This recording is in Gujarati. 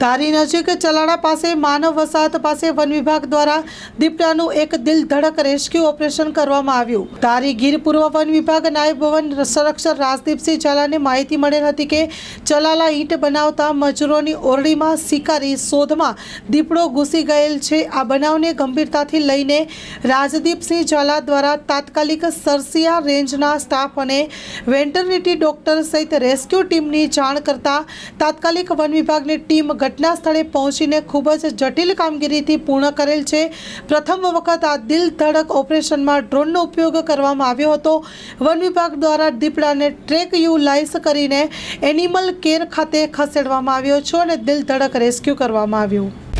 ધારી નજીક ચલાડા પાસે માનવ વસાહત પાસે વન વિભાગ દ્વારા દીપડાનું એક દિલ ધડક રેસ્ક્યુ ઓપરેશન કરવામાં આવ્યું. ધારી ગીર પૂર્વ વન વિભાગ નાયબ વન સંરક્ષક રાજદીપસિંહ ઝાલાને માહિતી મળેલ હતી કે ચલાલા ઈંટ બનાવતા મજૂરોની ઓરડીમાં શિકારી શોધમાં દીપડો ઘૂસી ગયેલ છે. આ બનાવને ગંભીરતાથી લઈને રાજદીપસિંહ ઝાલા દ્વારા તાત્કાલિક સરસિયા રેન્જના સ્ટાફ અને વેન્ટરનિટી ડોક્ટર સહિત રેસ્ક્યુ ટીમની જાણ કરતા તાત્કાલિક વન વિભાગની ટીમ ઘટના સ્થળે પહોંચીને ખૂબ જ જટિલ કામગીરીથી પૂર્ણ કરેલ છે. પ્રથમ વખત આ દિલ ધડક ઓપરેશનમાં ડ્રોનનો ઉપયોગ કરવામાં આવ્યો હતો. વન વિભાગ દ્વારા દીપડાને ટ્રેક યુ લાઇસ કરીને એનિમલ કેર ખાતે ખસેડવામાં આવ્યો છે અને દિલ ધડક રેસ્ક્યુ કરવામાં આવ્યું.